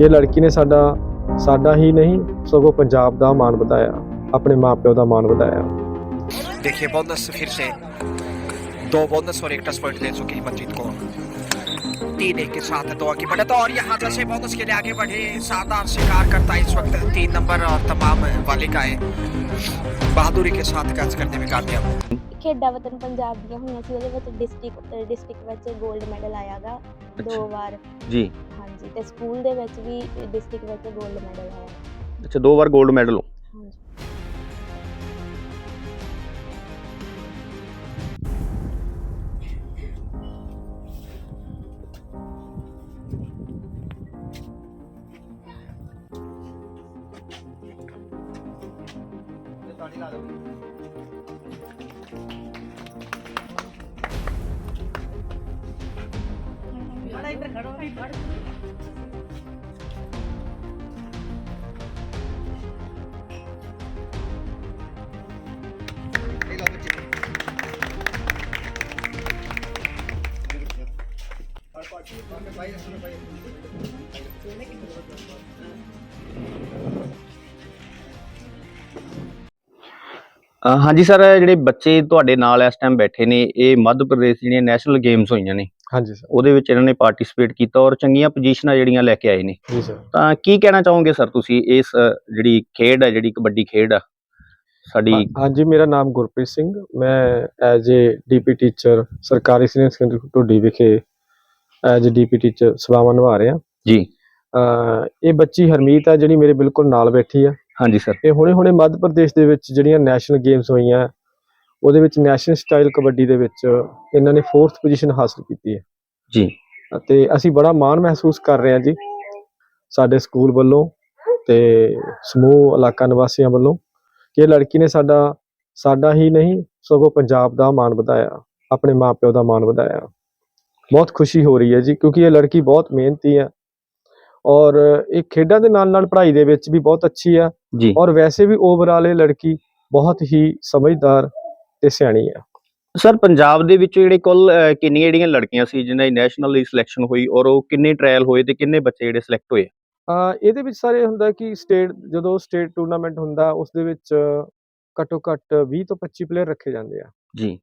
ਕਿ ਇਹ ਲੜਕੀ ਨੇ ਸਾਡਾ ਸਾਡਾ ਹੀ ਨਹੀਂ ਸਗੋਂ ਪੰਜਾਬ ਦਾ ਮਾਣ ਵਧਾਇਆ ਆਪਣੇ ਮਾਪਿਓ ਦਾ ਮਾਣ ਵਧਾਇਆ देखिए बोनस फिर से दो बोनस और एक टच पॉइंट दे चुके हैं मनजीत को तीन एक के साथ दो की बढ़त और यहाँ जैसे बोनस के लिए आगे बढ़े शानदार शिकार करता है इस वक्त तीन नंबर और तमाम वाले का है बहादुरी के साथ कैच करने में कामयाब ਖੇਡਾਂ ਵਤਨ ਪੰਜਾਬ ਦੀਆਂ ਹੋਈਆਂ ਸੀ ਉਹਦੇ ਵਿੱਚ ਡਿਸਟ੍ਰਿਕਟ ਡਿਸਟ੍ਰਿਕਟ ਵਿੱਚ 골ਡ ਮੈਡਲ ਆਇਆਗਾ ਅੱਛਾ। ਦੋ ਵਾਰ। ਜੀ। ਹਾਂਜੀ ਤੇ ਸਕੂਲ ਦੇ ਵਿੱਚ ਵੀ ਡਿਸਟ੍ਰਿਕਟ ਵਿੱਚ 골ਡ ਮੈਡਲ ਆਇਆ। ਅੱਛਾ ਦੋ ਵਾਰ 골ਡ ਮੈਡਲ ਹਾਂਜੀ ਅ, ਹਾਂਜੀ ਸਰ ਜਿਹੜੇ ਬੱਚੇ ਤੁਹਾਡੇ ਨਾਲ ਇਸ ਟਾਈਮ ਬੈਠੇ ਨੇ ਇਹ ਮੱਧ ਪ੍ਰਦੇਸ਼ ਜਿਹੜੀਆਂ ਨੈਸ਼ਨਲ ਗੇਮਸ ਹੋਈਆਂ ਨੇ। ਹਾਂਜੀ ਸਰ। ਉਹਦੇ ਵਿੱਚ ਇਹਨਾਂ ਨੇ ਪਾਰਟਿਸਿਪੇਟ ਕੀਤਾ ਔਰ ਚੰਗੀਆਂ ਪੋਜੀਸ਼ਨਾਂ ਜਿਹੜੀਆਂ ਲੈ ਕੇ ਆਏ ਨੇ। ਜੀ ਸਰ। ਤਾਂ ਕੀ ਕਹਿਣਾ ਚਾਹੋਗੇ ਸਰ ਤੁਸੀਂ? ਇਸ ਅ, ਜਿਹੜੀ ਖੇਡ ਹੈ ਜਿਹੜੀ ਕਬੱਡੀ ਖੇਡ ਆ ਸਾਡੀ ਹਾਂਜੀ ਮੇਰਾ ਨਾਮ ਗੁਰਪ੍ਰੀਤ ਸਿੰਘ। ਮੈਂ ਐਜ਼ ਏ ਡੀਪੀ ਟੀਚਰ ਸਰਕਾਰੀ ਸੀਨੀਅਰ ਸੈਕੰਡਰੀ ਢੁੱਡੀ ਵਿਖੇ ਐਜ਼ ਏ ਡੀਪੀ ਟੀਚਰ ਸੇਵਾਵਾਂ ਨਿਭਾ ਰਿਹਾ। ਜੀ। ਅਹ ਇਹ ਬੱਚੀ ਹਰਮੀਤ ਆ ਜਿਹੜੀ ਮੇਰੇ ਬਿਲਕੁਲ ਨਾਲ ਬੈਠੀ ਆ। ਹਾਂਜੀ ਸਰ। ਇਹ ਹੁਣੇ ਹੁਣੇ ਮੱਧ ਪ੍ਰਦੇਸ਼ ਦੇ ਵਿੱਚ ਜਿਹੜੀਆਂ ਨੈਸ਼ਨਲ ਗੇਮਸ ਹੋਈਆਂ ਉਹਦੇ ਵਿੱਚ ਨੈਸ਼ਨਲ ਸਟਾਈਲ ਕਬੱਡੀ ਦੇ ਵਿੱਚ ਇਹਨਾਂ ਨੇ 4th ਪੋਜੀਸ਼ਨ ਹਾਸਲ ਕੀਤੀ ਹੈ। ਜੀ। ਅਤੇ ਅਸੀਂ ਬੜਾ ਮਾਣ ਮਹਿਸੂਸ ਕਰ ਰਹੇ ਹਾਂ ਜੀ ਸਾਡੇ ਸਕੂਲ ਵੱਲੋਂ ਤੇ ਸਮੂਹ ਇਲਾਕਾ ਨਿਵਾਸੀਆਂ ਵੱਲੋਂ ਕਿ ਇਹ ਲੜਕੀ ਨੇ ਸਾਡਾ ਸਾਡਾ ਹੀ ਨਹੀਂ ਸਗੋਂ ਪੰਜਾਬ ਦਾ ਮਾਣ ਵਧਾਇਆ ਆਪਣੇ ਮਾਪਿਓ ਦਾ ਮਾਣ ਵਧਾਇਆ। ਬਹੁਤ ਖੁਸ਼ੀ ਹੋ ਰਹੀ ਹੈ ਜੀ ਕਿਉਂਕਿ ਇਹ ਲੜਕੀ ਬਹੁਤ ਮਿਹਨਤੀ ਹੈ ਔਰ ਇਹ ਖੇਡਾਂ ਦੇ ਨਾਲ ਨਾਲ ਪੜ੍ਹਾਈ ਦੇ ਵਿੱਚ ਵੀ ਬਹੁਤ ਅੱਛੀ ਆ ਜੀ। ਔਰ ਵੈਸੇ ਵੀ ਓਵਰਆਲ ਇਹ ਲੜਕੀ ਬਹੁਤ ਹੀ ਸਮਝਦਾਰ ਤੇ ਸਿਆਣੀ ਹੈ ਸਰ ਪੰਜਾਬ ਦੇ ਵਿੱਚ ਜਿਹੜੇ ਕੁੱਲ ਕਿੰਨੀਆਂ ਜਿਹੜੀਆਂ ਲੜਕੀਆਂ ਸੀ ਜਿਨ੍ਹਾਂ ਦੀ ਨੈਸ਼ਨਲ ਲਈ ਸਿਲੈਕਸ਼ਨ ਹੋਈ ਔਰ ਉਹ ਕਿੰਨੇ ਟ੍ਰਾਇਲ ਹੋਏ ਤੇ ਕਿੰਨੇ ਬੱਚੇ ਜਿਹੜੇ ਸਿਲੈਕਟ ਹੋਏ? ਅਹ ਇਹਦੇ ਵਿੱਚ ਸਾਰੇ ਹੁੰਦਾ ਕਿ ਸਟੇਟ ਜਦੋਂ ਸਟੇਟ ਟੂਰਨਾਮੈਂਟ ਹੁੰਦਾ ਉਸ ਦੇ ਵਿੱਚ ਘੱਟੋ ਘੱਟ 20 ਤੋਂ 25 ਪਲੇਅਰ ਰੱਖੇ ਜਾਂਦੇ ਆ। ਜੀ।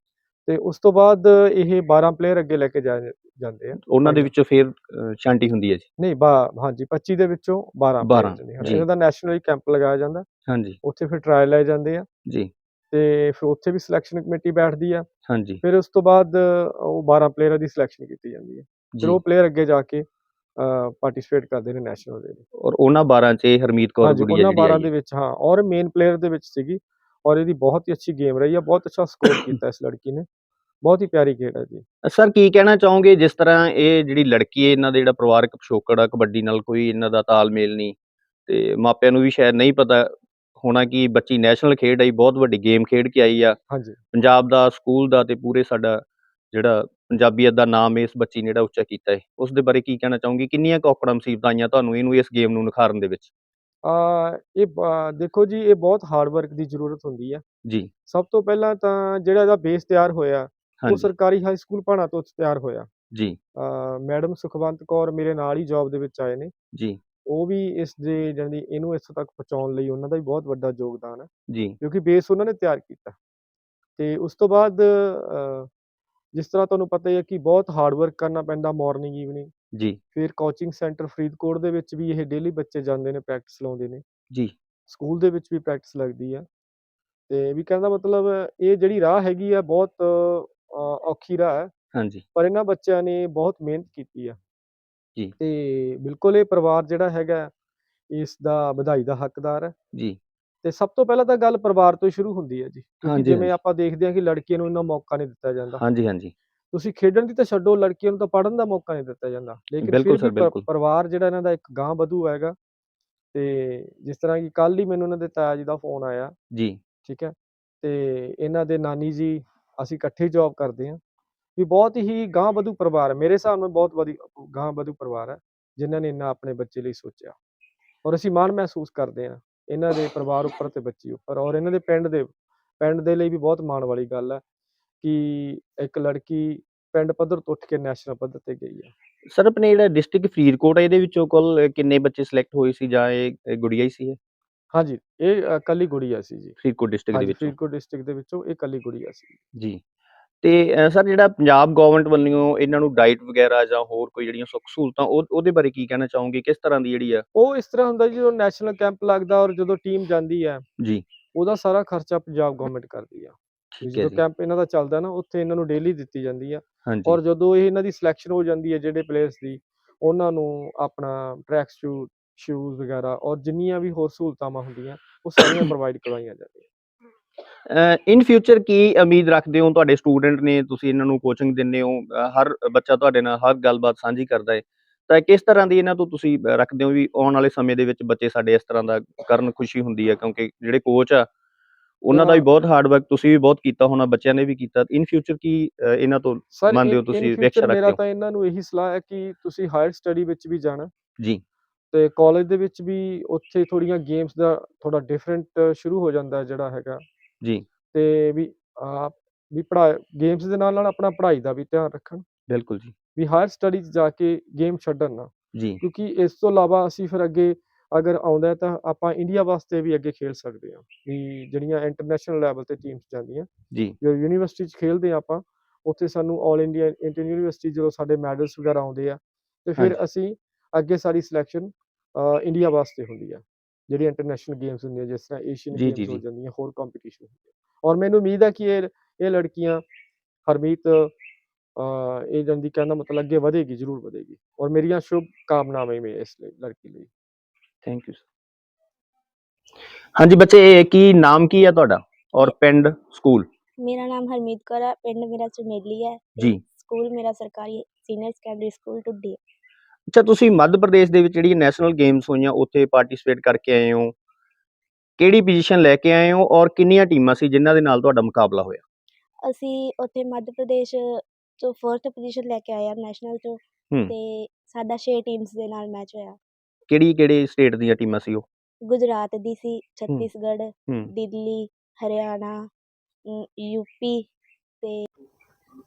ਤੇ ਉਸ ਤੋਂ ਬਾਅਦ ਇਹ 12 ਪਲੇਅਰ ਅੱਗੇ ਲੈ ਕੇ ਜਾ ਜਾਂਦੇ ਆ। ਉਹਨਾਂ ਦੇ। ਵਿੱਚੋਂ ਫਿਰ ਅ, ਸ਼ਾਂਤੀ ਹੁੰਦੀ ਹੈ ਜੀ? ਨਹੀਂ ਬਾ ਹਾਂਜੀ 25 ਦੇ ਵਿੱਚੋਂ 12 12, players ਨੇ। ਜੀ। ਇਹਨਾਂ ਦਾ ਨੈਸ਼ਨਲ ਕੈਂਪ ਲਗਾਇਆ ਜਾਂਦਾ। ਹਾਂਜੀ। ਉੱਥੇ ਫਿਰ ਟ੍ਰਾਇਲ ਲਏ ਜਾਂਦੇ ਆ। ਜੀ। ਤੇ ਫਿਰ ਉੱਥੇ ਵੀ ਸਿਲੈਕਸ਼ਨ ਕਮੇਟੀ ਬੈਠਦੀ ਆ। ਹਾਂਜੀ। ਫਿਰ ਉਸ ਤੋਂ ਬਾਅਦ ਉਹ 12 ਪਲੇਅਰਾਂ ਦੀ ਸਿਲੈਕਸ਼ਨ ਕੀਤੀ ਜਾਂਦੀ ਹੈ ਫਿਰ ਉਹ ਪਲੇਅਰ ਅੱਗੇ ਜਾ ਕੇ ਪਾਰਟਿਸਿਪੇਟ ਕਰਦੇ ਨੇ ਨੈਸ਼ਨਲ ਦੇ ਔਰ ਉਹਨਾਂ 12 ਚ ਹਰਮੀਤ ਕੌਰ ਗੁੜੀਆ ਉਹਨਾਂ ਜਿਹੜੀ 12 ਆਈ ਦੇ ਹੈ। ਵਿੱਚ ਹਾਂ ਔਰ ਮੇਨ ਪਲੇਅਰ ਦੇ ਵਿੱਚ ਸੀਗੀ। ਔਰ ਇਹਦੀ ਬਹੁਤ ਹੀ ਅੱਛੀ ਗੇਮ ਰਹੀ ਆ ਬਹੁਤ ਅੱਛਾ ਸਕੋਰ ਕੀਤਾ ਇਸ ਲੜਕੀ ਨੇ। ਬਹੁਤ ਹੀ ਪਿਆਰੀ ਖੇਡ ਹੈ ਜੀ। ਸਰ ਕੀ ਕਹਿਣਾ ਚਾਹੋਗੇ ਜਿਸ ਤਰ੍ਹਾਂ ਇਹ ਜਿਹੜੀ ਲੜਕੀ ਹੈ ਇਹਨਾਂ ਦਾ ਜਿਹੜਾ ਪਰਿਵਾਰਕ ਪਿਛੋਕੜ ਆ ਕਬੱਡੀ ਨਾਲ ਕੋਈ ਇਹਨਾਂ ਦਾ ਤਾਲਮੇਲ ਨਹੀਂ ਤੇ ਮਾਪਿਆਂ ਨੂੰ ਵੀ ਸ਼ਾਇਦ ਨਹੀਂ ਪਤਾ ਹੋਣਾ ਕਿ ਬੱਚੀ ਨੈਸ਼ਨਲ ਖੇਡ ਆਈ ਬਹੁਤ ਵੱਡੀ ਗੇਮ ਖੇਡ ਕੇ ਆਈ ਆ। ਹਾਂਜੀ। ਪੰਜਾਬ ਦਾ ਸਕੂਲ ਦਾ ਤੇ ਪੂਰੇ ਸਾਡਾ ਜਿਹੜਾ ਪੰਜਾਬੀਅਤ ਦਾ ਨਾਮ ਇਸ ਬੱਚੀ ਨੇ ਜਿਹੜਾ ਉੱਚਾ ਕੀਤਾ ਹੈ ਉਸ ਦੇ ਬਾਰੇ ਕੀ ਕਹਿਣਾ ਚਾਹੋਗੇ? ਕਿੰਨੀਆਂ ਕੁ ਔਕੜਾਂ ਮੁਸੀਬਤਾਂ ਆਈਆਂ ਤੁਹਾਨੂੰ ਇਹਨੂੰ ਇਸ ਗੇਮ ਨੂੰ ਨਿਖਾਰਨ ਦੇ ਵਿੱਚ? ਆ ਇਹ ਬ- ਦੇਖੋ ਜੀ ਇਹ ਬਹੁਤ ਹਾਰਡ ਵਰਕ ਦੀ ਜ਼ਰੂਰਤ ਹੁੰਦੀ ਹੈ ਜੀ। ਸਭ ਤੋਂ ਪਹਿਲਾਂ ਤਾਂ ਜਿਹੜਾ ਇਹਦਾ ਬੇਸ ਤਿਆਰ ਹੋਇਆ ਉਹ ਹਾਂਜੀ। ਸਰਕਾਰੀ ਹਾਈ ਸਕੂਲ ਭਾਣਾ ਤੋਂ ਤਿਆਰ ਹੋਇਆ। ਜੀ। ਮੈਡਮ ਸੁਖਵੰਤ ਕੌਰ ਮੇਰੇ ਨਾਲ ਹੀ ਜੌਬ ਦੇ ਵਿੱਚ ਆਏ ਨੇ। ਜੀ। ਉਹ ਵੀ ਇਸ ਦੇ ਜਾਣੀ ਇਹਨੂੰ ਇੱਥੋਂ ਤੱਕ ਪਹੁੰਚਾਉਣ ਲਈ ਉਹਨਾਂ ਦਾ ਵੀ ਬਹੁਤ ਵੱਡਾ ਯੋਗਦਾਨ ਹੈ ਜੀ। ਕਿਉਂਕਿ ਬੇਸ ਉਹਨਾਂ ਨੇ ਤਿਆਰ ਕੀਤਾ। ਤੇ ਉਸ ਤੋਂ ਬਾਅਦ ਜਿਸ ਤਰ੍ਹਾਂ ਤੁਹਾਨੂੰ ਪਤਾ ਹੀ ਹੈ ਕਿ ਬਹੁਤ ਹਾਰਡ ਵਰਕ ਕਰਨਾ ਪੈਂਦਾ ਮਾਰਨਿੰਗ ਈਵਨਿੰਗ ਜੀ। ਫਿਰ ਕੋਚਿੰਗ ਸੈਂਟਰ ਫਰੀਦਕੋਟ ਦੇ ਵਿੱਚ ਵੀ ਇਹ ਡੇਲੀ ਬੱਚੇ ਜਾਂਦੇ ਨੇ ਪ੍ਰੈਕਟਿਸ ਲਾਉਂਦੇ ਨੇ। ਜੀ। ਸਕੂਲ ਦੇ ਵਿੱਚ ਵੀ ਪ੍ਰੈਕਟਿਸ ਲੱਗਦੀ ਆ। ਤੇ ਵੀ ਕਹਿੰਦਾ ਮਤਲਬ ਇਹ ਜਿਹੜੀ ਰਾਹ ਹੈਗੀ ਆ ਬਹੁਤ ਔਖੀ ਰਾਹ ਹੈ ਹਾਂਜੀ। ਪਰ ਇਹਨਾਂ ਬੱਚਿਆਂ ਨੇ ਬਹੁਤ ਮਿਹਨਤ ਕੀਤੀ ਆ। ਜੀ। ਤੇ ਬਿਲਕੁਲ ਇਹ ਪਰਿਵਾਰ ਜਿਹੜਾ ਹੈਗਾ ਇਸ ਦਾ ਵਧਾਈ ਦਾ ਹੱਕਦਾਰ ਹੈ। ਜੀ। ਤੇ ਸਭ ਤੋਂ ਪਹਿਲਾਂ ਤਾਂ ਗੱਲ ਪਰਿਵਾਰ ਤੋਂ ਹੀ ਸ਼ੁਰੂ ਹੁੰਦੀ ਹੈ ਜੀ। ਕਿਉਂਕਿ ਹਾਂਜੀ, ਜਿਵੇਂ ਹਾਂਜੀ। ਆਪਾਂ ਦੇਖਦੇ ਹਾਂ ਕਿ ਲੜਕੀਆਂ ਨੂੰ ਇੰਨਾ ਮੌਕਾ ਨਹੀਂ ਦਿੱਤਾ ਜਾਂਦਾ। ਹਾਂਜੀ ਹਾਂਜੀ। ਤੁਸੀਂ ਖੇਡਣ ਦੀ ਤਾਂ ਛੱਡੋ ਲੜਕੀਆਂ ਨੂੰ ਤਾਂ ਪੜ੍ਹਨ ਦਾ ਮੌਕਾ ਨਹੀਂ ਦਿੱਤਾ ਜਾਂਦਾ। ਲੇਕਿਨ ਬਿਲਕੁਲ ਫਿਰ ਵੀ ਪ- ਬਿਲਕੁਲ। ਪਰਿਵਾਰ ਜਿਹੜਾ ਇਹਨਾਂ ਦਾ ਇੱਕ ਗਾਂ ਵਧੂ ਹੈਗਾ। ਤੇ ਜਿਸ ਤਰ੍ਹਾਂ ਕਿ ਕੱਲ ਹੀ ਮੈਨੂੰ ਇਹਨਾਂ ਦੇ ਤਾਇਆ ਜੀ ਦਾ ਫੋਨ ਆਇਆ। ਜੀ। ਠੀਕ ਹੈ। ਤੇ ਇਹਨਾਂ ਦੇ ਨਾਨੀ ਜੀ ਅਸੀਂ ਇਕੱਠੇ ਜੌਬ ਕਰਦੇ ਹਾਂ। ਵੀ ਬਹੁਤ ਹੀ ਗਾਂ ਵਧੂ ਪਰਿਵਾਰ ਹੈ। ਮੇਰੇ ਹਿਸਾਬ ਨਾਲ ਬਹੁਤ ਵਧੀਆ ਗਾਂ ਵਧੂ ਪਰਿਵਾਰ ਹੈ ਜਿਨ੍ਹਾਂ ਨੇ ਇੰਨਾ ਆਪਣੇ ਬੱਚੇ ਲਈ ਸੋਚਿਆ। ਔਰ ਅਸੀਂ ਮਾਣ ਮਹਿਸੂਸ ਕਰਦੇ ਹਾਂ ਇਹਨਾਂ ਦੇ ਪਰਿਵਾਰ ਉੱਪਰ ਤੇ ਬੱਚੀ ਉੱਪਰ ਔਰ ਇਹਨਾਂ ਦੇ ਪਿੰਡ ਦੇ ਪਿੰਡ ਦੇ ਲਈ ਵੀ ਬਹੁਤ ਮਾਣ ਵਾਲੀ ਗੱਲ ਹੈ ਕਿ ਇੱਕ ਲੜਕੀ ਪਿੰਡ ਪੱਧਰ ਤੋਂ ਉੱਠ ਕੇ ਨੈਸ਼ਨਲ ਪੱਧਰ ਤੇ ਗਈ ਆ ਸਰ ਆਪਣੇ ਜਿਹੜਾ ਡਿਸਟ੍ਰਿਕਟ ਫਰੀਦਕੋਟ ਹੈ ਇਹਦੇ ਵਿੱਚੋਂ ਕੁੱਲ ਕਿੰਨੇ ਬੱਚੇ ਸਿਲੈਕਟ ਹੋਏ ਸੀ ਜਾਂ ਇਹ ਗੁੜੀਆ ਹੀ ਸੀ ਇਹ? ਹਾਂਜੀ ਇਹ ਕੱਲੀ ਗੁੜੀਆ ਸੀ ਜੀ। ਫਰੀਦਕੋਟ ਡਿਸਟ੍ਰਿਕਟ ਦੇ ਵਿੱਚੋਂ। ਫਰੀਦਕੋਟ ਡਿਸਟ੍ਰਿਕਟ ਦੇ ਵਿੱਚੋਂ ਇਹ ਕੱਲੀ ਗੁੜੀਆ ਸੀ। ਜੀ। ਤੇ ਸਰ ਜਿਹੜਾ ਪੰਜਾਬ ਗਵਰਨਮੈਂਟ ਵੱਲੋਂ ਇਹਨਾਂ ਨੂੰ ਡਾਈਟ ਵਗੈਰਾ ਜਾਂ ਹੋਰ ਕੋਈ ਜਿਹੜੀਆਂ ਸੁੱਖ ਸਹੂਲਤਾਂ ਉਹ ਉਹਦੇ ਬਾਰੇ ਕੀ ਕਹਿਣਾ ਚਾਹੋਗੇ? ਕਿਸ ਤਰ੍ਹਾਂ ਦੀ ਜਿਹੜੀ ਆ? ਉਹ ਇਸ ਤਰ੍ਹਾਂ ਹੁੰਦਾ ਜੀ ਜਦੋਂ ਨੈਸ਼ਨਲ ਕੈਂਪ ਲੱਗਦਾ ਔਰ ਜਦੋਂ ਟੀਮ ਜਾਂਦੀ ਹੈ ਜੀ। ਉਹਦਾ ਸਾਰਾ ਖਰਚਾ ਪੰਜਾਬ ਗਵਰਨਮੈਂਟ ਕਰਦੀ ਆ। ਠੀਕ ਹੈ ਜਦੋਂ ਕੈਂਪ ਇਹਨਾਂ ਦਾ ਚੱਲਦਾ ਨਾ ਉੱਥੇ ਇਹਨਾਂ ਨੂੰ ਡੇਲੀ ਦਿੱਤੀ ਜਾਂਦੀ ਆ। ਔਰ ਜਦੋਂ ਇਹ ਇਹਨਾਂ ਦੀ ਸਿਲੈਕਸ਼ਨ ਹੋ ਜਾਂਦੀ ਹੈ ਜਿਹੜੇ ਪਲੇਅਰਸ ਦੀ ਉਹਨਾਂ ਨੂੰ ਆਪਣਾ ਟਰੈਕ ਸ਼ੂਟ ਸ਼ੂਜ਼ ਵਗੈਰਾ ਔਰ ਜਿੰਨੀਆਂ ਵੀ ਹੋਰ ਸਹੂਲਤਾਂ ਹੁੰਦੀਆਂ ਉਹ ਸਾਰੀਆਂ ਪ੍ਰੋਵਾਈਡ ਕਰਵਾਈਆਂ ਜਾਂਦੀਆਂ। ਇਨ ਫਿਊਚਰ ਕੀ ਉਮੀਦ ਰੱਖਦੇ ਹੋ ਤੁਹਾਡੇ ਸਟੂਡੈਂਟ ਨੇ? ਤੁਸੀਂ ਇਹਨਾਂ ਨੂੰ ਕੋਚਿੰਗ ਦਿੰਦੇ ਹੋ ਹਰ ਬੱਚਾ ਤੁਹਾਡੇ ਨਾਲ ਹਰ ਗੱਲਬਾਤ ਸਾਂਝੀ ਕਰਦਾ ਹੈ। ਤਾਂ ਕਿਸ ਤਰ੍ਹਾਂ ਦੀ ਇਹਨਾਂ ਤੋਂ ਤੁਸੀਂ ਰੱਖਦੇ ਹੋ ਵੀ ਆਉਣ ਵਾਲੇ ਸਮੇਂ ਦੇ ਵਿੱਚ ਬੱਚੇ ਸਾਡੇ ਇਸ ਤਰ੍ਹਾਂ ਦਾ ਕਰਨ ਖੁਸ਼ੀ ਹੁੰਦੀ ਹੈ? ਕਿਉਂਕਿ ਜਿਹੜੇ ਕੋਚ ਆ ਉਹਨਾਂ ਦਾ ਵੀ। ਬਹੁਤ ਹਾਰਡ ਵਰਕ ਤੁਸੀਂ ਵੀ ਬਹੁਤ ਕੀਤਾ ਹੋਣਾ ਬੱਚਿਆਂ ਨੇ ਵੀ ਕੀਤਾ। ਇਨ ਫਿਊਚਰ ਕੀ ਇਹਨਾਂ ਤੋਂ ਮੰਨਦੇ ਹੋ ਤੁਸੀਂ, ਅਪੇਕਸ਼ਾ ਰੱਖਦੇ ਮੇਰਾ ਹੋ? ਤਾਂ ਇਹਨਾਂ ਨੂੰ ਇਹੀ ਸਲਾਹ ਹੈ ਕਿ ਤੁਸੀਂ ਹਾਇਰ ਸਟੱਡੀ ਵਿੱਚ ਵੀ ਜਾਣਾ। ਜੀ। ਤੇ ਕਾਲਜ ਦੇ ਵਿੱਚ ਵੀ ਉੱਥੇ ਥੋੜੀਆਂ ਗੇਮਸ ਦਾ ਥੋੜਾ ਡਿਫਰੈਂਟ ਸ਼ੁਰੂ ਹੋ ਜਾਂਦਾ ਜਿਹੜਾ ਹੈਗਾ। ਜੀ। ਤੇ ਵੀ ਆਪ ਵੀ ਪੜ੍ਹਾ ਗੇਮਸ ਦੇ ਨਾਲ ਨਾਲ ਆਪਣਾ ਪੜ੍ਹਾਈ ਦਾ ਵੀ ਧਿਆਨ ਰੱਖਣ। ਬਿਲਕੁਲ ਜੀ। ਵੀ ਹਾਇਰ ਸਟੱਡੀ 'ਚ ਜਾ ਕੇ ਗੇਮ ਛੱਡਣ ਨਾ। ਜੀ। ਕਿਉਂਕਿ ਇਸ ਤੋਂ ਇਲਾਵਾ ਅਸੀਂ ਫਿਰ ਅੱਗੇ ਅਗਰ ਆਉਂਦਾ ਹੈ ਤਾਂ ਆਪਾਂ ਇੰਡੀਆ ਵਾਸਤੇ ਵੀ ਅੱਗੇ ਖੇਡ ਸਕਦੇ ਹਾਂ। ਵੀ ਜਿਹੜੀਆਂ ਇੰਟਰਨੈਸ਼ਨਲ ਲੈਵਲ ਤੇ ਟੀਮਸ ਜਾਂਦੀਆਂ। ਜੀ। ਜੋ ਯੂਨੀਵਰਸਿਟੀ 'ਚ ਖੇਡਦੇ ਹਾਂ ਆਪਾਂ ਉੱਥੇ ਸਾਨੂੰ 올 ਇੰਡੀਆ ਇੰਟਰ ਯੂਨੀਵਰਸਿਟੀ ਜਦੋਂ ਸਾਡੇ ਮੈਡਲਸ ਵਗੈਰਾ ਆਉਂਦੇ ਆ ਤੇ ਫਿਰ ਹਾਂਜੀ। ਅਸੀਂ ਅੱਗੇ ਸਾਡੀ ਸਿਲੈਕਸ਼ਨ ਇੰਡੀਆ ਵਾਸਤੇ ਹੁੰਦੀ ਆ। ਜਿਹੜੀ ਇੰਟਰਨੈਸ਼ਨਲ ਗੇਮਸ ਹੁੰਦੀਆਂ ਜਿਸ ਤਰ੍ਹਾਂ ਏਸ਼ੀਅਨ ਗੇਮਸ ਹੋ। ਜਾਂਦੀਆਂ ਹੋਰ ਕੰਪੀਟੀਸ਼ਨ ਹੁੰਦੇ ਔਰ ਮੈਨੂੰ ਉਮੀਦ ਹੈ ਕਿ ਇਹ ਇਹ ਲੜਕੀਆਂ ਹਰਮੀਤ ਇਹ ਜੰਦੀ ਕਹਿਣ ਦਾ ਮਤਲਬ ਅੱਗੇ ਵਧੇਗੀ ਜ਼ਰੂਰ ਵਧੇਗੀ। ਔਰ ਮੇਰੀਆਂ ਸ਼ੁਭ ਕਾਮਨਾਵਾਂ ਮੈਂ ਇਸ ਲਈ ਲੜਕੀ ਲਈ। ਥੈਂਕ ਯੂ ਹਾਂਜੀ ਬੱਚੇ ਇਹ ਕੀ ਨਾਮ ਕੀ ਹੈ ਤੁਹਾਡਾ? ਔਰ ਪਿੰਡ ਸਕੂਲ? ਮੇਰਾ ਨਾਮ ਹਰਮੀਤ ਕੌਰ ਹੈ ਪਿੰਡ ਮੇਰਾ ਚਮੇਲੀ ਹੈ। ਜੀ। ਸਕੂਲ ਮੇਰਾ ਸਰਕਾਰੀ ਸੀਨੀਅਰ ਸੈਕੰਡਰੀ ਸਕੂਲ ਟੁੱਡੀ ਹੈ। ਅੱਛਾ ਤੁਸੀਂ ਮੱਧ ਪ੍ਰਦੇਸ਼ ਦੇ ਵਿੱਚ ਜਿਹੜੀਆਂ ਨੈਸ਼ਨਲ ਗੇਮਸ ਹੋਈਆਂ ਉੱਥੇ ਪਾਰਟਿਸਿਪੇਟ ਕਰਕੇ ਆਏ ਹੋ। ਕਿਹੜੀ ਪੋਜੀਸ਼ਨ ਲੈ ਕੇ ਆਏ ਹੋ ਔਰ ਕਿੰਨੀਆਂ ਟੀਮਾਂ ਸੀ ਜਿਨ੍ਹਾਂ ਦੇ ਨਾਲ ਤੁਹਾਡਾ ਮੁਕਾਬਲਾ ਹੋਇਆ? ਅਸੀਂ ਉੱਥੇ ਮੱਧ ਪ੍ਰਦੇਸ਼ ਤੋਂ 4th ਪੋਜੀਸ਼ਨ ਲੈ ਕੇ ਆਏ ਆ ਨੈਸ਼ਨਲ ਤੋਂ। ਹੂੰ। ਤੇ ਸਾਡਾ 6 ਟੀਮਸ ਦੇ ਨਾਲ ਮੈਚ ਹੋਇਆ। ਕਿਹੜੀ ਕਿਹੜੇ ਸਟੇਟ ਦੀਆਂ ਟੀਮਾਂ ਸੀ ਉਹ? ਗੁਜਰਾਤ ਦੀ ਸੀ ਛੱਤੀਸਗੜ੍ਹ ਹੂੰ। ਦਿੱਲੀ ਹਰਿਆਣਾ ਯੂਪੀ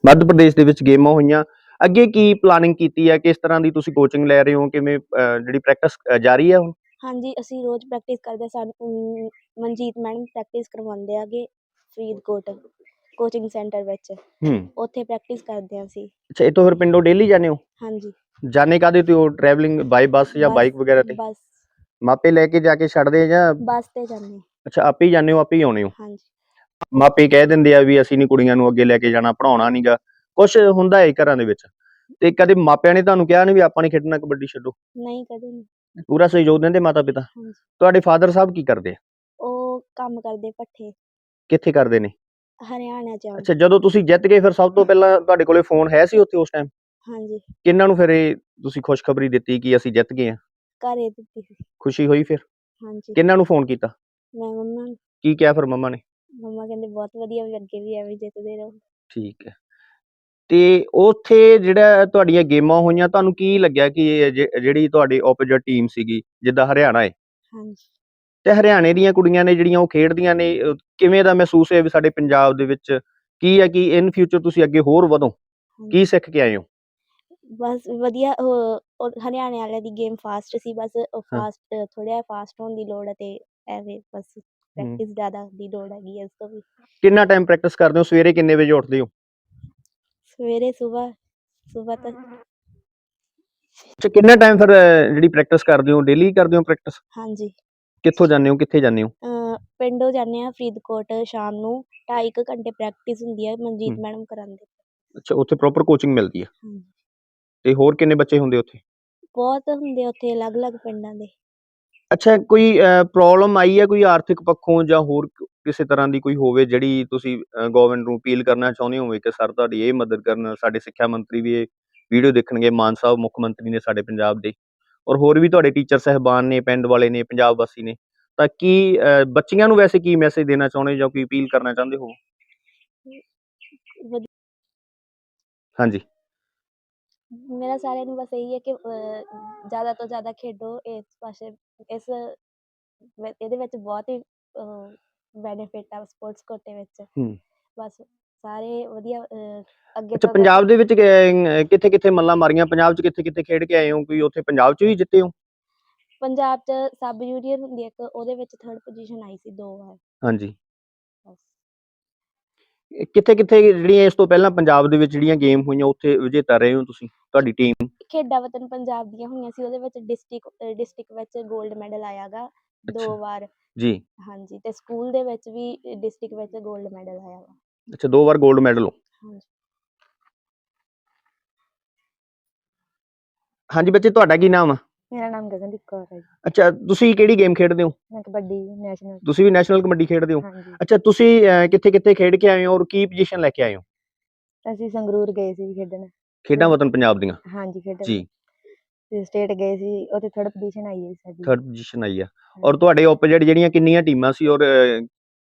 ਮੱਧ ਪ੍ਰਦੇਸ਼ ਦੇ ਵਿੱਚ ਗੇਮਾਂ ਹੋਈਆਂ। ਅੱਗੇ ਕੀ ਪਲਾਨਿੰਗ ਕੀਤੀ ਹੈ? ਕਿਸ ਤਰ੍ਹਾਂ ਦੀ ਤੁਸੀਂ ਕੋਚਿੰਗ ਲੈ ਰਹੇ ਹੋ? ਕਿਵੇਂ ਅਹ, ਜਿਹੜੀ ਪ੍ਰੈਕਟਿਸ ਜਾਰੀ ਹੈ ਹੁਣ? ਹਾਂਜੀ ਅਸੀਂ ਰੋਜ਼ ਪ੍ਰੈਕਟਿਸ ਕਰਦੇ ਸਾਨੂੰ ਅਮ, ਮਨਜੀਤ ਮੈਡਮ ਪ੍ਰੈਕਟਿਸ ਕਰਵਾਉਂਦੇ ਆਗੇ ਫਰੀਦਕੋਟ ਕੋਚਿੰਗ ਸੈਂਟਰ ਵਿੱਚ। ਹੂੰ। ਉੱਥੇ ਪ੍ਰੈਕਟਿਸ ਕਰਦੇ ਹਾਂ ਅਸੀਂ। ਅੱਛਾ ਇਹ ਤੋਂ ਫਿਰ ਪਿੰਡੋਂ ਡੇਲੀ ਜਾਂਦੇ ਹੋ? ਹਾਂਜੀ। ਜਾਣੇ ਕਾਦੇ ਤੇ ਹੋ? ਟਰੈਵਲਿੰਗ ਬਾਈ ਬੱਸ ਜਾਂ ਬਾਈਕ ਵਗੈਰਾ ਤੇ? ਬਸ। ਮਾਪੇ ਲੈ ਕੇ ਜਾ ਕੇ ਛੱਡਦੇ ਆ ਜਾਂ ਬੱਸ ਤੇ ਜਾਂਦੇ ਹਾਂ, ਅੱਛਾ ਆਪੇ ਹੀ ਜਾਂਦੇ ਹੋ ਆਪੇ ਹੀ ਆਉਣੇ ਹੋ? ਹਾਂਜੀ। ਮਾਪੇ ਕਹਿ ਦਿੰਦੇ ਆ ਵੀ ਅਸੀਂ ਨਹੀਂ ਕੁੜੀਆਂ ਨੂੰ ਅੱਗੇ ਲੈ ਕੇ ਜਾਣਾ ਪੜਾਉਣਾ ਨਹੀਂਗਾ ਕੁਝ ਹੁੰਦਾ ਹੈ ਘਰਾਂ ਦੇ ਵਿੱਚ। ਤੇ ਕਦੇ ਮਾਪਿਆਂ ਨੇ ਤੁਹਾਨੂੰ ਕਿਹਾ ਨਹੀਂ ਵੀ ਆਪਾਂ ਨਹੀਂ ਖੇਡਣਾ ਕਬੱਡੀ ਛੱਡੋ? ਨਹੀਂ ਕਦੇ ਨਹੀਂ ਪੂਰਾ ਸਹਿਯੋਗ ਦਿੰਦੇ ਮਾਤਾ ਪਿਤਾ ਹਾਂਜੀ। ਤੁਹਾਡੇ ਫਾਦਰ ਸਾਹਿਬ ਕੀ ਕਰਦੇ ਆ? ਉਹ ਕੰਮ ਕਰਦੇ ਪੱਠੇ। ਕਿੱਥੇ ਕਰਦੇ ਨੇ? ਹਰਿਆਣਾ ਚ ਆ। ਅੱਛਾ ਜਦੋਂ ਤੁਸੀਂ ਜਿੱਤ ਗਏ ਫਿਰ ਸਭ ਤੋਂ ਪਹਿਲਾਂ ਤੁਹਾਡੇ ਕੋਲੇ ਫੋਨ ਹੈ ਸੀ ਉੱਥੇ ਉਸ ਟਾਈਮ? ਹਾਂਜੀ। ਕਿੰਨਾਂ ਨੂੰ ਫਿਰ ਇਹ ਤੁਸੀਂ ਖੁਸ਼ਖਬਰੀ ਦਿੱਤੀ ਕਿ ਅਸੀਂ ਜਿੱਤ ਗਏ ਆ? ਘਰੇ ਦਿੱਤੀ ਸੀ। ਖੁਸ਼ੀ ਹੋਈ ਫਿਰ? ਹਾਂਜੀ। ਕਿੰਨਾਂ ਨੂੰ ਫੋਨ ਕੀਤਾ? ਮੈਂ ਮੰਮਾ ਨੂੰ- ਕੀ ਕਿਹਾ ਫਿਰ ਮੰਮਾ ਨੇ? ਮੰਮਾ ਕਹਿੰਦੇ ਬਹੁਤ ਵਧੀਆ ਵੀ ਅੱਗੇ ਵੀ ਐਵੇਂ ਜਿੱਤਦੇ ਰਹੋ। ਠੀਕ ਹੈ। ਤੇ ਉੱਥੇ ਜਿਹੜਾ ਤੁਹਾਡੀਆਂ ਗੇਮਾਂ ਹੋਈਆਂ ਤੁਹਾਨੂੰ ਕੀ ਲੱਗਿਆ ਕਿ ਇਹ ਜਿ- ਜਿਹੜੀ ਤੁਹਾਡੀ ਆਪੋਜੀਟ ਟੀਮ ਸੀਗੀ ਜਿੱਦਾਂ ਹਰਿਆਣਾ ਹੈ ਹਾਂਜੀ। ਤੇ ਹਰਿਆਣੇ ਦੀਆਂ ਕੁੜੀਆਂ ਨੇ ਜਿਹੜੀਆਂ ਉਹ ਖੇਡਦੀਆਂ ਨੇ ਕਿਵੇਂ ਦਾ ਮਹਿਸੂਸ ਹੋਇਆ ਵੀ ਸਾਡੇ ਪੰਜਾਬ ਦੇ ਵਿੱਚ? ਕੀ ਹੈ ਕਿ ਇਨ ਫਿਊਚਰ ਤੁਸੀਂ ਅੱਗੇ ਹੋਰ ਵਧੋ? ਕੀ ਸਿੱਖ ਕੇ ਆਏ ਹੋ? ਬਸ ਵਧੀਆ ਉਹ ਉਹ ਹਰਿਆਣੇ ਵਾਲਿਆਂ ਦੀ ਗੇਮ ਫਾਸਟ ਸੀ ਬਸ ਫਾਸਟ ਥੋੜਾ ਫਾਸਟ ਹੋਣ ਦੀ ਲੋੜ ਹੈ ਤੇ ਐਵੇਂ ਬਸ ਪ੍ਰੈਕਟਿਸ ਜ਼ਿਆਦਾ ਦੀ ਲੋੜ ਹੈਗੀ ਹੈ ਇਸ ਤੋਂ ਵੀ। ਕਿੰਨਾ ਟਾਈਮ ਪ੍ਰੈਕਟਿਸ ਕਰਦੇ ਹੋ? ਸਵੇਰੇ ਕਿੰਨੇ ਵਜੇ ਉੱਠਦੇ ਹੋ? ਸਵੇਰੇ ਸਵੇਰ ਸਵੇਰ ਤੱਕ ਅੱਛਾ ਕਿੰਨਾ ਟਾਈਮ ਫਿਰ ਅਹ, ਜਿਹੜੀ ਪ੍ਰੈਕਟਿਸ ਕਰਦੇ ਹੋ? ਡੇਲੀ ਕਰਦੇ ਹੋ ਪ੍ਰੈਕਟਿਸ ਹਾਂਜੀ। ਕਿੱਥੋਂ ਜਾਂਦੇ ਹੋ? ਕਿੱਥੇ ਜਾਂਦੇ ਹੋ? ਅਹ ਪਿੰਡੋਂ ਜਾਂਦੇ ਆ ਫਰੀਦਕੋਟ ਸ਼ਾਮ ਨੂੰ। 2.5 ਘੰਟੇ ਪ੍ਰੈਕਟਿਸ ਹੁੰਦੀ ਹੈ ਮਨਜੀਤ। ਮੈਡਮ ਕਰਾਉਂਦੇ ਅੱਛਾ ਉੱਥੇ ਪ੍ਰੋਪਰ ਕੋਚਿੰਗ ਮਿਲਦੀ ਹਾਂਜੀ। ਤੇ ਹੋਰ ਕਿੰਨੇ ਬੱਚੇ ਹੁੰਦੇ ਉੱਥੇ? ਬਹੁਤ ਹੁੰਦੇ ਉੱਥੇ ਅਲੱਗ-ਅਲੱਗ ਪਿੰਡਾਂ ਦੇ। ਅੱਛਾ ਕੋਈ ਪ੍ਰੋਬਲਮ ਆਈ ਹੈ? ਕੋਈ ਆਰਥਿਕ ਪੱਖੋਂ ਜਾਂ ਹੋਰ ਕ- ਕਿਸੇ ਤਰ੍ਹਾਂ ਦੀ ਕੋਈ ਹੋਵੇ ਜਿਹੜੀ ਤੁਸੀਂ ਗਵਰਨਮੈਂਟ ਨੂੰ ਅਪੀਲ ਕਰਨਾ ਚਾਹੁੰਦੇ ਹੋਵੇ ਕਿ ਸਰ ਤੁਹਾਡੀ ਇਹ ਮਦਦ ਕਰਨ, ਸਾਡੇ ਸਿੱਖਿਆ ਮੰਤਰੀ ਵੀ ਇਹ ਵੀਡੀਓ ਦੇਖਣਗੇ, ਮਾਨ ਸਾਹਿਬ ਮੁੱਖ ਮੰਤਰੀ ਨੇ ਸਾਡੇ ਪੰਜਾਬ ਦੇ, ਔਰ ਹੋਰ ਵੀ ਤੁਹਾਡੇ ਟੀਚਰ ਸਹਿਬਾਨ ਨੇ, ਪਿੰਡ ਵਾਲੇ ਨੇ, ਪੰਜਾਬ ਵਾਸੀ ਨੇ, ਤਾਂ ਕੀ ਬੱਚੀਆਂ ਨੂੰ ਵੈਸੇ ਕੀ ਮੈਸੇਜ ਦੇਣਾ ਚਾਹੁੰਦੇ ਜਾਂ ਕੋਈ ਅਪੀਲ ਕਰਨਾ ਚਾਹੁੰਦੇ ਹੋ? ਹਾਂਜੀ। ਮੇਰਾ ਸਾਰਿਆਂ ਨੂੰ ਬਸ ਇਹੀ ਹੈ ਕਿ ਜ਼ਿਆਦਾ ਤੋਂ ਜ਼ਿਆਦਾ ਖੇਡੋ ਇਸ ਪਾਸੇ, ਇਸ, ਇਹਦੇ ਵਿੱਚ ਬਹੁਤ ਹੀ ਬੈਨੀਫਿਟ ਆ ਸਪੋਰਟਸ ਕੋਟੇ ਵਿੱਚ। ਹੂੰ। ਬਸ ਸਾਰੇ ਵਧੀਆ ਅਹ, ਅੱਗੇ ਅੱਛਾ ਤੋਂ ਪੰਜਾਬ ਦੇ ਵਿੱਚ ਕਿੱਥੇ ਕਿੱਥੇ ਮੱਲਾਂ ਮਾਰੀਆਂ? ਪੰਜਾਬ 'ਚ ਕਿੱਥੇ ਕਿੱਥੇ ਖੇਡ ਕੇ ਆਏ ਹੋ? ਕੋਈ ਉੱਥੇ ਪੰਜਾਬ 'ਚ ਵੀ ਜਿੱਤੇ ਹੋ? ਪੰਜਾਬ ਚ ਸਬ ਜੂਨੀਅਰ ਹੁੰਦੀ ਆ ਇੱਕ ਉਹਦੇ ਵਿੱਚ ਥਰਡ ਪੋਜੀਸ਼ਨ ਆਈ ਸੀ ਦੋ ਵਾਰ। ਹਾਂਜੀ। ਬਸ। ਕਿੱਥੇ ਕਿੱਥੇ ਜਿਹੜੀਆਂ ਇਸ ਤੋਂ ਪਹਿਲਾਂ ਪੰਜਾਬ ਦੇ ਵਿੱਚ ਜਿਹੜੀਆਂ ਗੇਮ ਹੋਈਆਂ ਉੱਥੇ ਵਿਜੇਤਾ ਰਹੇ ਹੋ ਤੁਸੀਂ? ਤੁਹਾਡੀ ਟੀਮ ਖੇਡਾਂ ਵਤਨ ਪੰਜਾਬ ਦੀਆਂ ਹੋਈਆਂ ਸੀ ਉਹਦੇ ਵਿੱਚ ਡਿਸਟ੍ਰਿਕਟ ਡਿਸਟ੍ਰਿਕਟ ਵਿੱਚ 골ਡ ਮੈਡਲ ਆਇਆਗਾ ਅੱਛਾ। ਦੋ ਵਾਰ ਜੀ। ਹਾਂਜੀ ਤੇ ਸਕੂਲ ਦੇ ਵਿੱਚ ਵੀ ਡਿਸਟ੍ਰਿਕਟ ਵਿੱਚ 골ਡ ਮੈਡਲ ਆਇਆ ਵਾ। ਅੱਛਾ ਦੋ ਵਾਰ 골ਡ ਮੈਡਲ ਹੋ। ਹਾਂਜੀ। ਹਾਂਜੀ ਬੱਚੇ ਤੁਹਾਡਾ ਕੀ ਨਾਮ ਆ? ਮੇਰਾ ਨਾਮ ਗਗਨਦੀਪ ਕੌਰ ਹੈ ਜੀ। ਅੱਛਾ ਤੁਸੀਂ ਕਿਹੜੀ ਗੇਮ ਖੇਡਦੇ ਹੋ? ਮੈਂ ਕਬੱਡੀ ਨੈਸ਼ਨਲ ਤੁਸੀਂ ਵੀ ਨੈਸ਼ਨਲ ਕਬੱਡੀ ਖੇਡਦੇ ਹੋ। ਹਾਂਜੀ। ਅੱਛਾ ਤੁਸੀਂ ਕਿੱਥੇ ਕਿੱਥੇ ਖੇਡ ਕੇ ਆਏ ਹੋ ਔਰ ਕੀ ਪੋਜੀਸ਼ਨ ਲੈ ਕੇ ਆਏ ਹੋ? ਅਸੀਂ ਸੰਗਰੂਰ ਗਏ ਸੀ ਖੇਡਣ। ਖੇਡਾਂ ਵਤਨ ਪੰਜਾਬ ਦੀਆਂ। ਹਾਂਜੀ ਖੇਡਣ। ਜੀ। ਸਟੇਟ ਗਏ ਸੀ ਉੱਥੇ ਥਰਡ ਪੋਜੀਸ਼ਨ ਆਈ ਹੈ ਸਾਡੀ। ਥਰਡ ਪੋਜੀਸ਼ਨ ਆਈ ਆ। ਔਰ ਤੁਹਾਡੇ ਆਪੋਜੀਟ ਜਿਹੜੀਆਂ ਕਿੰਨੀਆਂ ਟੀਮਾਂ ਸੀ ਔਰ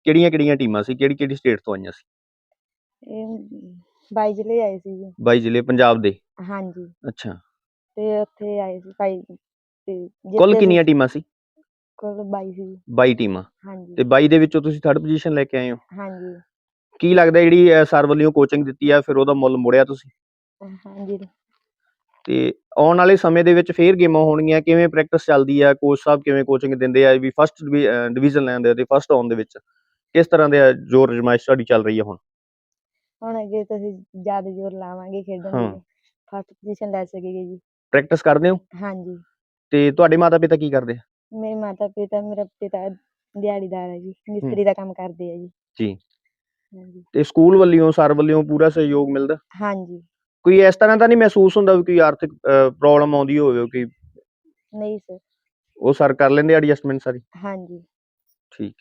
ਕਿਹੜੀਆਂ ਕਿਹੜੀਆਂ ਟੀਮਾਂ ਸੀ ਕਿਹੜੀ ਕਿਹੜੀ ਸਟੇਟ ਤੋਂ ਆਈਆਂ ਸੀ? ਇਹ 22 ਜ਼ਿਲ੍ਹੇ ਆਏ ਸੀ ਜੀ। 22 ਜ਼ਿਲ੍ਹੇ ਪੰਜਾਬ ਦੇ? ਹਾਂਜੀ। ਅੱਛਾ। ਤੇ ਉੱਥੇ ਆਏ ਸੀ ਭਾਈ ਤੇ ਕੁੱਲ ਜਿੱਤੇ ਕਿੰਨੀਆਂ ਟੀਮਾਂ ਸੀ? ਕੁੱਲ 22 ਸੀ। ਜੀ। 22 ਟੀਮਾਂ। ਹਾਂਜੀ। ਤੇ 22 ਦੇ ਵਿੱਚੋਂ ਤੁਸੀਂ ਥਰਡ ਪੋਜੀਸ਼ਨ ਲੈ ਕੇ ਆਏ ਹੋ? ਹਾਂਜੀ। ਕੀ ਲੱਗਦਾ ਜਿਹੜੀ ਅਹ, ਸਰ ਵੱਲੋਂ ਕੋਚਿੰਗ ਦਿੱਤੀ ਆ ਫਿਰ ਉਹਦਾ ਮੁੱਲ ਮੋੜਿਆ ਤੁਸੀਂ? ਹਾਂਜੀ। ਤੇ ਆਉਣ ਵਾਲੇ ਸਮੇਂ ਦੇ ਵਿੱਚ ਫੇਰ ਗੇਮਾਂ ਹੋਣਗੀਆਂ ਕਿਵੇਂ ਪ੍ਰੈਕਟਿਸ ਚੱਲਦੀ ਆ ਕੋਚ ਸਾਹਿਬ ਕਿਵੇਂ ਕੋਚਿੰਗ ਦਿੰਦੇ ਆ ਵੀ ਫਸਟ ਡਿਵੀਜ਼ਨ ਲੈਣ ਦੇ ਤੇ ਫਸਟ ਆਉਣ ਦੇ ਵਿੱਚ ਕਿਸ ਤਰ੍ਹਾਂ ਦੇ ਜੋਰ ਅਜਮਾਇਸ਼ ਤੁਹਾਡੀ ਚੱਲ ਰਹੀ ਹੈ ਹੁਣ? ਹੁਣ ਅੱਗੇ ਤੋਂ ਅਸੀਂ ਜ਼ਿਆਦਾ ਜ਼ੋਰ ਲਾਵਾਂਗੇ ਖੇਡਣ। ਦੀ ਫਸਟ ਪੋਜੀਸ਼ਨ ਲੈ ਸਕੇਗੇ ਜੀ। ਪ੍ਰੈਕਟਿਸ ਕਰਦੇ ਹੋ? ਹਾਂਜੀ। ਤੇ ਤੁਹਾਡੇ ਮਾਤਾ ਪਿਤਾ ਕੀ ਕਰਦੇ? ਆ ਮੇਰੇ ਮਾਤਾ ਪਿਤਾ ਮੇਰਾ ਪਿਤਾ ਦਿਹਾੜੀਦਾਰ ਹੈ ਜੀ ਮਿਸਤਰੀ ਦਾ ਕੰਮ ਕਰਦੇ ਆ ਜੀ। ਜੀ। ਤੇ ਸਕੂਲ ਵੱਲੋਂ ਸਰ ਵੱਲੋਂ ਪੂਰਾ ਸਹਿਯੋਗ ਮਿਲਦਾ? ਹਾਂਜੀ। ਕੋਈ ਇਸ ਤਰ੍ਹਾਂ ਤਾਂ ਨਹੀਂ ਮਹਿਸੂਸ ਹੁੰਦਾ ਵੀ ਕੋਈ ਆਰਥਿਕ ਪ੍ਰੋਬਲਮ ਆਉਂਦੀ ਹੋਵੇ ਕਿ ਨਹੀਂ ਸਰ ਉਹ ਸਰ ਕਰ ਲੈਂਦੇ ਐਡਜਸਟਮੈਂਟ ਸਾਰੀ? ਹਾਂਜੀ। ਠੀਕ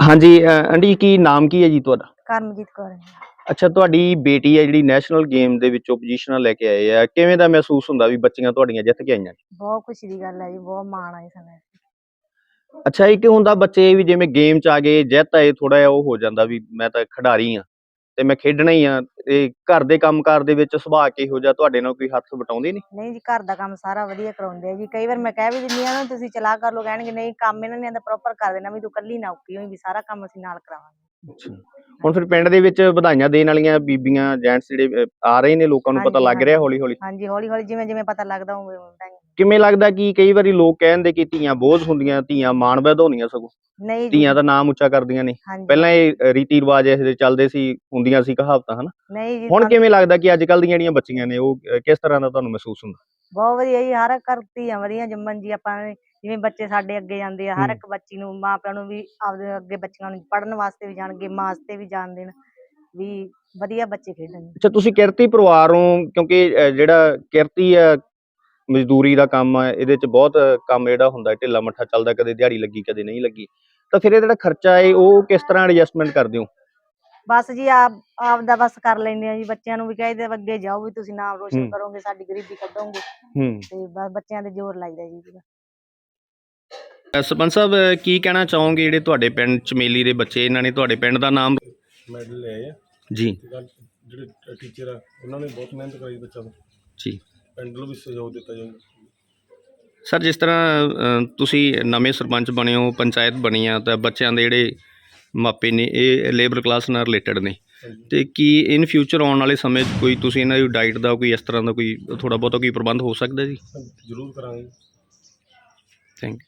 ਹਾਂਜੀ ਆਂਟੀ ਕੀ ਨਾਮ ਕੀ ਹੈ ਜੀ ਤੁਹਾਡਾ? ਕਰਮਜੀਤ ਕੌਰ ਅੱਛਾ ਤੁਹਾਡੀ ਬੇਟੀ ਹੈ ਜਿਹੜੀ ਨੈਸ਼ਨਲ ਗੇਮ ਦੇ ਵਿੱਚੋਂ ਪੋਜੀਸ਼ਨਾਂ ਲੈ ਕੇ ਆਏ ਆ। ਕਿਵੇਂ ਦਾ ਮਹਿਸੂਸ ਹੁੰਦਾ ਵੀ ਬੱਚੀਆਂ ਤੁਹਾਡੀਆਂ ਜਿੱਤ ਕੇ ਆਈਆਂ ਬਹੁਤ ਖੁਸ਼ੀ ਦੀ ਗੱਲ ਹੈ ਜੀ ਬਹੁਤ ਮਾਣ ਆਈ ਸਾਨੂੰ ਅੱਛਾ ਇੱਕ ਹੁੰਦਾ ਬੱਚੇ ਵੀ ਜਿਵੇਂ ਗੇਮ ਚ ਆ ਗਏ ਜਿੱਤ ਆਏ ਥੋੜਾ ਜਿਹਾ ਉਹ ਹੋ ਜਾਂਦਾ ਵੀ ਮੈਂ ਤਾਂ ਖਿਡਾਰੀ ਆ ਤੇ ਮੈਂ ਖੇਡਣਾ ਹੀ ਆ ਤੇ ਘਰ ਦੇ ਕੰਮਕਾਰ ਦੇ ਵਿੱਚ ਸੁਭਾਅ ਕਿਹੋ ਜਿਹਾ ਤੁਹਾਡੇ ਨਾਲ ਕੋਈ ਹੱਥ ਵਟਾਉਂਦੇ ਨੇ ਨਹੀਂ ਜੀ ਘਰ ਦਾ ਕੰਮ ਸਾਰਾ ਵਧੀਆ ਕਰਾਉਂਦੇ ਆ ਜੀ ਕਈ ਵਾਰ ਮੈਂ ਕਹਿ ਵੀ ਦਿੰਦੀ ਆ ਨਾ ਤੁਸੀਂ ਚਲਾ ਕਰ ਲੋ ਕਹਿਣਗੇ ਨਹੀਂ ਕੰਮ ਇਹਨਾਂ ਨੇ ਆਂਦਾ ਪ੍ਰੋਪਰ ਕਰ ਦੇਣਾ ਵੀ ਤੂੰ ਕੱਲੀ ਨਾ ਔਖੀ ਹੋਈ ਵੀ ਸਾਰਾ ਕੰਮ ਅਸੀਂ ਨਾਲ ਕਰਾਵਾਂਗੇ ਹੁਣ ਫਿਰ ਪਿੰਡ ਦੇ ਵਿੱਚ ਵਧਾਈਆਂ ਦੇਣ ਵਾਲੀਆਂ ਬੀਬੀਆਂ ਜੈਂਟਸ ਜਿਹੜੇ ਆ ਰਹੇ ਨੇ ਲੋਕਾਂ ਨੂੰ ਪਤਾ ਹਾਂਜੀ, ਲੱਗ ਰਿਹਾ। ਹੌਲੀ ਹੌਲੀ ਹਾਂਜੀ ਹੌਲੀ ਹੌਲੀ ਜਿਵੇਂ ਜਿਵੇਂ ਪਤਾ ਲੱਗਦਾ ਉਵੇਂ ਉਵੇਂ ਹੀ। ਕਿਵੇਂ ਲੱਗਦਾ ਕਿ ਕਈ ਵਾਰੀ ਲੋਕ ਕਹਿੰਦੇ ਕਿ ਧੀਆਂ ਬੋਝ ਹੁੰਦੀਆਂ ਧੀਆਂ ਮਾਣ ਵਧਾਉਂਦੀਆਂ ਸਗੋਂ। ਨਹੀਂ ਜੀ। ਧੀਆਂ ਦਾ ਨਾਮ ਉੱਚਾ ਕਰਦੀਆਂ ਨੇ। ਹਾਂਜੀ। ਪਹਿਲਾਂ ਇਹ ਅ, ਰੀਤੀ ਰਿਵਾਜ ਇਹੋ ਜਿਹੇ ਚੱਲਦੇ ਸੀ ਹੁੰਦੀਆਂ ਸੀ ਕਹਾਵਤਾਂ ਹਨਾ? ਨਹੀਂ ਜੀ ਹੁਣ ਕਿਵੇਂ ਲੱਗਦਾ ਕਿ ਅੱਜ ਕੱਲ ਦੀਆਂ ਜਿਹੜੀਆਂ ਬੱਚੀਆਂ ਨੇ ਉਹ ਅ, ਕਿਸ ਤਰ੍ਹਾਂ ਦਾ ਤੁਹਾਨੂੰ ਮਹਿਸੂਸ ਹੁੰਦਾ? ਬਹੁਤ ਵਧੀਆ ਜੀ ਹਰ ਇੱਕ ਕਰਤੀ ਆ ਵਧੀਆ ਜੰਮਣ ਜੀ ਆਪਾਂ ਨੇ ਜਿਵੇਂ ਬੱਚੇ ਸਾਡੇ ਅੱਗੇ ਜਾਂਦੇ ਆ ਹਰ ਹੂੰ। ਇੱਕ ਬੱਚੀ ਨੂੰ ਮਾਪਿਆਂ ਨੂੰ ਵੀ ਆਪਦੇ ਅੱਗੇ ਬੱਚਿਆਂ ਨੂੰ ਪੜਨ ਵਾਸਤੇ ਵੀ ਜਾਣ ਗੇਮਾਂ ਵਾਸਤੇ ਵੀ ਜਾਣ ਦੇਣ ਵੀ ਵਧੀਆ ਬੱਚੇ ਖੇਡਣ ਅੱਛਾ ਤੁਸੀਂ ਕਿਰਤੀ ਪਰਿਵਾਰ ਕਿਉਂਕਿ ਅ, ਜਿਹੜਾ ਕਿਰਤੀ ਆ ਮਜ਼ਦੂਰੀ ਦਾ ਕੰਮ ਆ ਇਹਦੇ ਚ ਬਹੁਤ ਕੰਮ ਜਿਹੜਾ ਹੁੰਦਾ ਢਿੱਲਾ ਮੱਠਾ ਚੱਲਦਾ ਕਦੇ ਦਿਹਾੜੀ ਲੱਗੀ ਕਦੇ ਨਹੀਂ ਲੱਗੀ। ਤਾਂ ਫਿਰ ਇਹ ਜਿਹੜਾ ਖਰਚਾ ਹੈ ਉਹ ਕਿਸ ਤਰ੍ਹਾਂ ਐਡਜਸਟਮੈਂਟ ਕਰਦੇ ਹੋ? ਬਸ ਜੀ ਆਪ ਆਪ ਦਾ ਬਸ ਕਰ ਲੈਂਦੇ ਆ ਜੀ ਬੱਚਿਆਂ ਨੂੰ ਵੀ ਕਹਿੰਦੇ ਅੱਗੇ ਜਾਓ ਵੀ ਤੁਸੀਂ ਨਾਮ ਰੋਸ਼ਨ ਹੂੰ। ਕਰੋਗੇ ਸਾਡੀ ਗਰੀਬੀ ਕੱਢੋਗੇ। ਹੂੰ। ਤੇ ਬਸ ਬੱਚਿਆਂ ਦੇ ਜ਼ੋਰ ਲਾਈਦਾ ਜੀ ਸਰਪੰਚ ਸਾਹਿਬ ਕੀ ਕਹਿਣਾ ਚਾਹੋਗੇ ਜਿਹੜੇ ਤੁਹਾਡੇ ਪਿੰਡ ਚਮੇਲੀ ਦੇ ਬੱਚੇ ਇਹਨਾਂ ਨੇ ਤੁਹਾਡੇ ਪਿੰਡ ਦਾ ਨਾਮ ਮੈਡਲ ਲਏ ਆ ਜੀ। ਤੇ ਗੱਲ ਜਿਹੜੇ ਟੀਚਰ ਆ ਉਹਨਾਂ ਨੇ ਬਹੁਤ ਮਿਹਨਤ ਕਰਾਈ ਬੱਚਾ ਨੂੰ ਜੀ। ਪਿੰਡ ਨੂੰ ਵੀ ਸਹਿਯੋਗ ਦਿੱਤਾ ਜਾਊਗਾ ਸਰ ਜਿਸ ਤਰ੍ਹਾਂ ਅ, ਤੁਸੀਂ ਨਵੇਂ ਸਰਪੰਚ ਬਣੇ ਹੋ ਪੰਚਾਇਤ ਬਣੀ ਆ ਤਾਂ ਬੱਚਿਆਂ ਦੇ ਜਿਹੜੇ ਮਾਪੇ ਨੇ ਇਹ ਲੇਬਰ ਕਲਾਸ ਨਾਲ ਰਿਲੇਟਡ ਨੇ। ਹਾਂਜੀ। ਤੇ ਕੀ ਇਨ ਫਿਊਚਰ ਆਉਣ ਵਾਲੇ ਸਮੇਂ 'ਚ ਕੋਈ ਤੁਸੀਂ ਇਹਨਾਂ ਦੀ ਡਾਈਟ ਦਾ ਕੋਈ ਇਸ ਤਰ੍ਹਾਂ ਦਾ ਕੋਈ ਥੋੜਾ ਬਹੁਤਾ ਕੋਈ ਪ੍ਰਬੰਧ ਹੋ ਸਕਦਾ ਜੀ? ਜ਼ਰੂਰ ਕਰਾਂਗੇ। ਥੈਂਕ